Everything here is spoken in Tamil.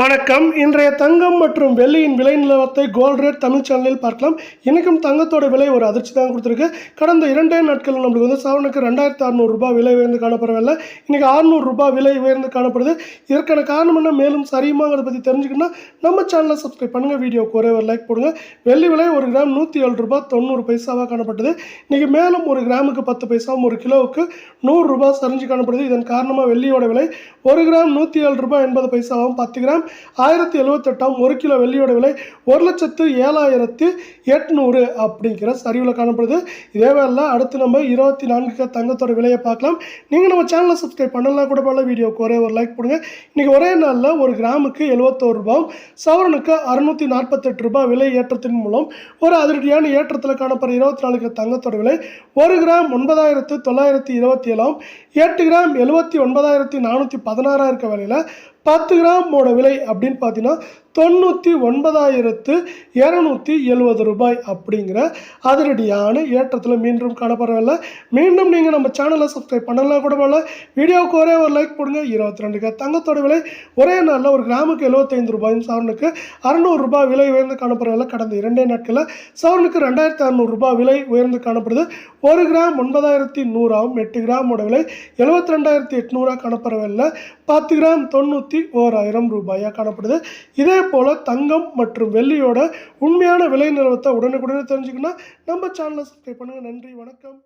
வணக்கம். இன்றைய தங்கம் மற்றும் வெள்ளியின் விலை நிலவரத்தை கோல்ட் ரேட் தமிழ் சேனலில் பார்க்கலாம். இன்றைக்கும் தங்கத்தோட விலை ஒரு அதிர்ச்சி தான் கொடுத்துருக்கு. கடந்த இரண்டே நாட்கள் நம்மளுக்கு வந்து சவனுக்கு ரெண்டாயிரத்து அறநூறுரூபா விலை உயர்ந்து காணப்படவில்லை. இன்றைக்கி அறநூறுரூபா விலை உயர்ந்து காணப்படுது. இதற்கான காரணம் என்ன மேலும் சரியுமாங்கிறத பற்றி தெரிஞ்சுக்கணும்னா நம்ம சேனலை சப்ஸ்கிரைப் பண்ணுங்கள் வீடியோக்கு ஒரே ஒரு லைக் போடுங்க. வெள்ளி விலை ஒரு கிராம் நூற்றி ஏழு ரூபா தொண்ணூறு பைசாவாக காணப்பட்டது. இன்றைக்கி மேலும் ஒரு கிராமுக்கு பத்து பைசாவும் ஒரு கிலோவுக்கு நூறுரூபா சரிஞ்சு காணப்படுது. இதன் காரணமாக வெள்ளியோட விலை ஒரு கிராம் நூற்றி ஏழு ரூபா எண்பது பைசாவும் பத்து கிராம். ஆயிரத்தி எழுவத்தெட்டாம் ஒரு கிலோ வெள்ளியோட விலை ஒரு லட்சத்து ஏழாயிரத்து எட்நூறு அப்படிங்கிற சரிவில் காணப்படுது. இதே வேலை அடுத்து நம்ம இருபத்தி நான்கு தங்கத்தோட விலையை பார்க்கலாம். நீங்கள் நம்ம சேனலை சப்ஸ்கிரைப் பண்ணலாம் கூட பல வீடியோக்கு ஒரே ஒரு லைக் போடுங்க. இன்றைக்கி ஒரே நாளில் ஒரு கிராமுக்கு எழுவத்தோரு ரூபாயும் சவரனுக்கு அறுநூற்றி நாற்பத்தெட்டு ரூபாய் விலை ஏற்றத்தின் மூலம் ஒரு அதிரடியான ஏற்றத்தில் காணப்படுற இருபத்தி நாலு தங்கத்தோட விலை ஒரு கிராம் ஒன்பதாயிரத்து தொள்ளாயிரத்தி இருபத்தி ஏழாம் எட்டு கிராம் எழுபத்தி ஒன்பதாயிரத்தி நானூற்றி பதினாறாக இருக்க விலையில் பத்து கிராமோட விலை அப்படின்னு பார்த்தீங்கன்னா தொண்ணூற்றி ஒன்பதாயிரத்து இரநூத்தி எழுபது ரூபாய் அப்படிங்கிற அதிரடியான ஏற்றத்தில் மீண்டும் காணப்படவில்லை மீண்டும் நீங்கள் நம்ம சேனலை சப்ஸ்கிரைப் பண்ணலாம் கூட பண்ணல வீடியோவுக்கு ஒரே ஒரு லைக் போடுங்க. இருபத்தி ரெண்டுக்கு தங்கத்தோட விலை ஒரே நாளில் ஒரு கிராமுக்கு எழுபத்தைந்து ரூபாயும் சவரனுக்கு அறநூறு ரூபாய் விலை உயர்ந்து காணப்படவில்லை கடந்த இரண்டே நாட்களில் சவரனுக்கு ரெண்டாயிரத்தி அறநூறு ரூபாய் விலை உயர்ந்து காணப்படுது. ஒரு கிராம் ஒன்பதாயிரத்தி நூறாகவும் எட்டு கிராமோட விலை எழுபத்தி ரெண்டாயிரத்தி எட்நூறாக காணப்படவில்லை பத்து கிராம் தொண்ணூற்றி ஓராயிரம் ரூபாய் ரூபாயாக காணப்படுது. இதே போல் தங்கம் மற்றும் வெள்ளியோட உண்மையான விலை நிலவரத்தை உடனுக்குடனே தெரிஞ்சுக்கணும்னா நம்ம சேனலை சப்ஸ்கிரைப் பண்ணுங்கள் நன்றி வணக்கம்.